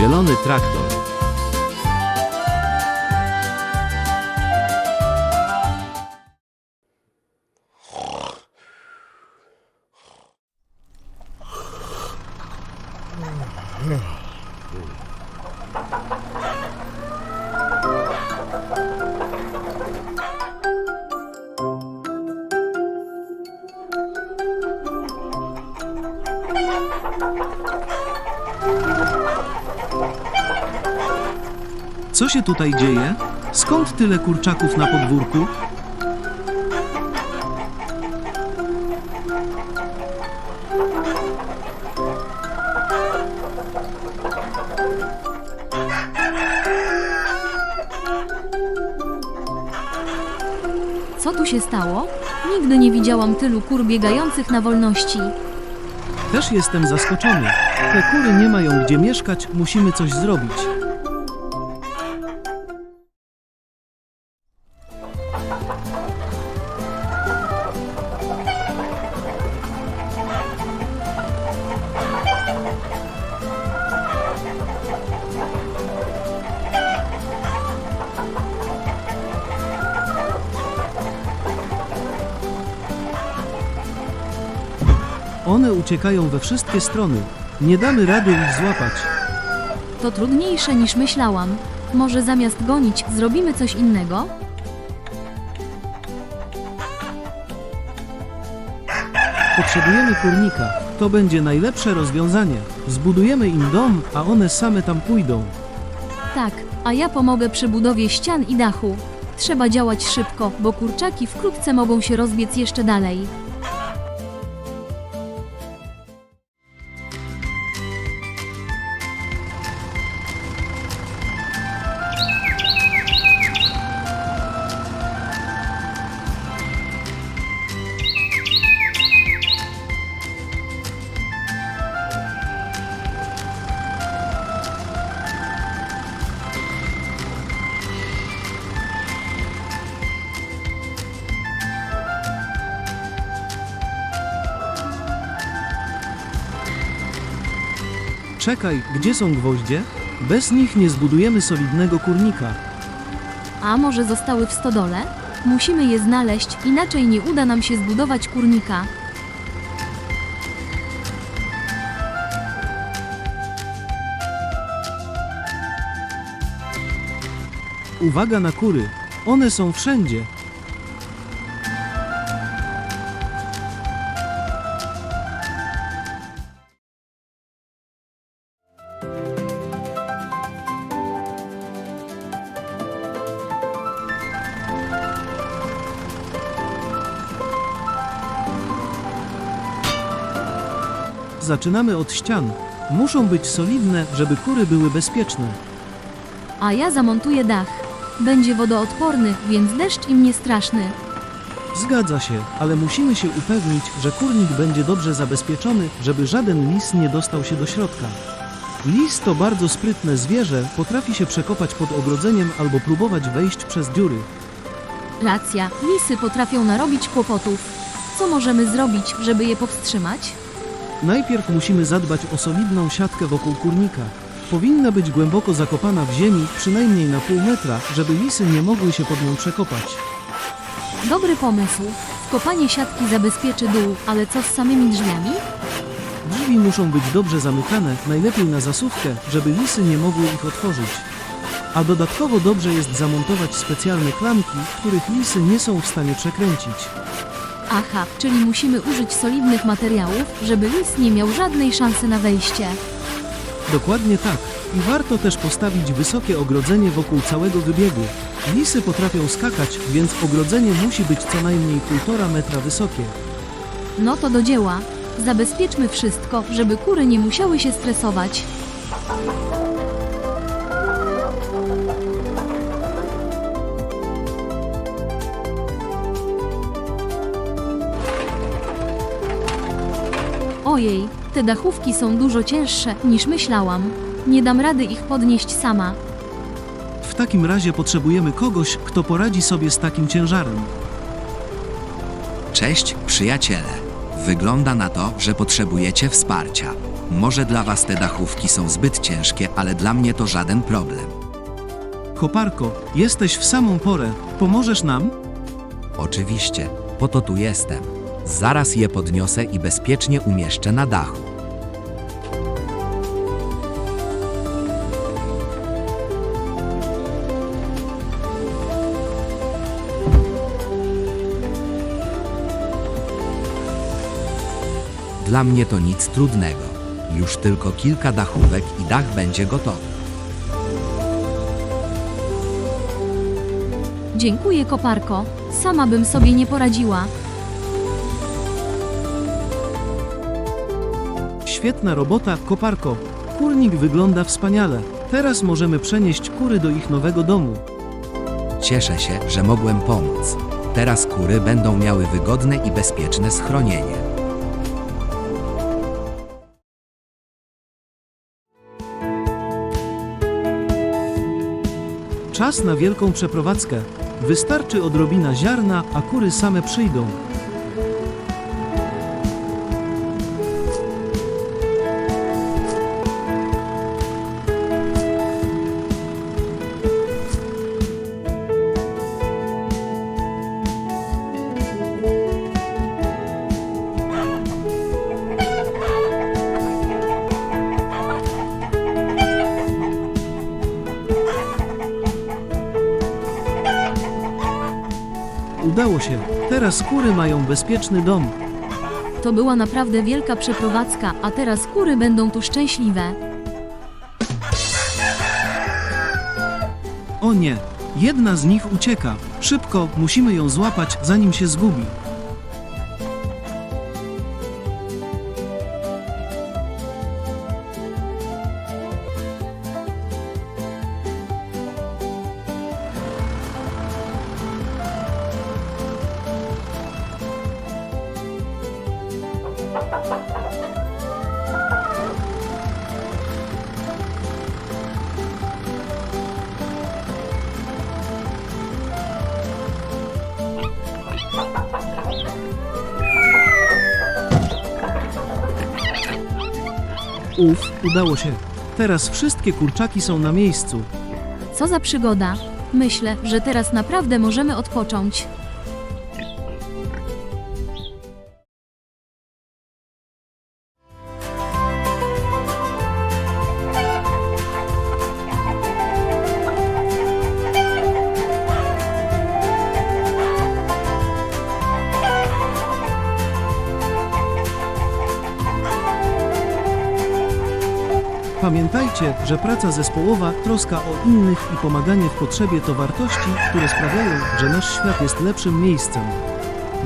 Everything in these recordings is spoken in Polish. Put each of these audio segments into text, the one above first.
Zielony traktor. Co się tutaj dzieje? Skąd tyle kurczaków na podwórku? Co tu się stało? Nigdy nie widziałam tylu kur biegających na wolności. Też jestem zaskoczony. Te kury nie mają gdzie mieszkać, musimy coś zrobić. One uciekają we wszystkie strony. Nie damy rady ich złapać. To trudniejsze niż myślałam. Może zamiast gonić, zrobimy coś innego? Potrzebujemy kurnika. To będzie najlepsze rozwiązanie. Zbudujemy im dom, a one same tam pójdą. Tak, a ja pomogę przy budowie ścian i dachu. Trzeba działać szybko, bo kurczaki wkrótce mogą się rozbiec jeszcze dalej. Czekaj, gdzie są gwoździe? Bez nich nie zbudujemy solidnego kurnika. A może zostały w stodole? Musimy je znaleźć, inaczej nie uda nam się zbudować kurnika. Uwaga na kury. One są wszędzie. Zaczynamy od ścian. Muszą być solidne, żeby kury były bezpieczne. A ja zamontuję dach. Będzie wodoodporny, więc deszcz im nie straszny. Zgadza się, ale musimy się upewnić, że kurnik będzie dobrze zabezpieczony, żeby żaden lis nie dostał się do środka. Lis to bardzo sprytne zwierzę, potrafi się przekopać pod ogrodzeniem albo próbować wejść przez dziury. Racja, lisy potrafią narobić kłopotów. Co możemy zrobić, żeby je powstrzymać? Najpierw musimy zadbać o solidną siatkę wokół kurnika. Powinna być głęboko zakopana w ziemi, przynajmniej na pół metra, żeby lisy nie mogły się pod nią przekopać. Dobry pomysł. Wkopanie siatki zabezpieczy dół, ale co z samymi drzwiami? Drzwi muszą być dobrze zamykane, najlepiej na zasówkę, żeby lisy nie mogły ich otworzyć. A dodatkowo dobrze jest zamontować specjalne klamki, których lisy nie są w stanie przekręcić. Aha, czyli musimy użyć solidnych materiałów, żeby lis nie miał żadnej szansy na wejście. Dokładnie tak. I warto też postawić wysokie ogrodzenie wokół całego wybiegu. Lisy potrafią skakać, więc ogrodzenie musi być co najmniej 1,5 metra wysokie. No to do dzieła. Zabezpieczmy wszystko, żeby kury nie musiały się stresować. Ojej, te dachówki są dużo cięższe niż myślałam. Nie dam rady ich podnieść sama. W takim razie potrzebujemy kogoś, kto poradzi sobie z takim ciężarem. Cześć, przyjaciele. Wygląda na to, że potrzebujecie wsparcia. Może dla was te dachówki są zbyt ciężkie, ale dla mnie to żaden problem. Koparko, jesteś w samą porę. Pomożesz nam? Oczywiście, po to tu jestem. Zaraz je podniosę i bezpiecznie umieszczę na dachu. Dla mnie to nic trudnego. Już tylko kilka dachówek i dach będzie gotowy. Dziękuję, koparko. Sama bym sobie nie poradziła. Świetna robota, koparko. Kurnik wygląda wspaniale. Teraz możemy przenieść kury do ich nowego domu. Cieszę się, że mogłem pomóc. Teraz kury będą miały wygodne i bezpieczne schronienie. Czas na wielką przeprowadzkę. Wystarczy odrobina ziarna, a kury same przyjdą. Udało się. Teraz kury mają bezpieczny dom. To była naprawdę wielka przeprowadzka, a teraz kury będą tu szczęśliwe. O nie, jedna z nich ucieka. Szybko, musimy ją złapać, zanim się zgubi. Uf, udało się. Teraz wszystkie kurczaki są na miejscu. Co za przygoda. Myślę, że teraz naprawdę możemy odpocząć. Pamiętajcie, że praca zespołowa, troska o innych i pomaganie w potrzebie to wartości, które sprawiają, że nasz świat jest lepszym miejscem.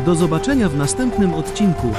Do zobaczenia w następnym odcinku.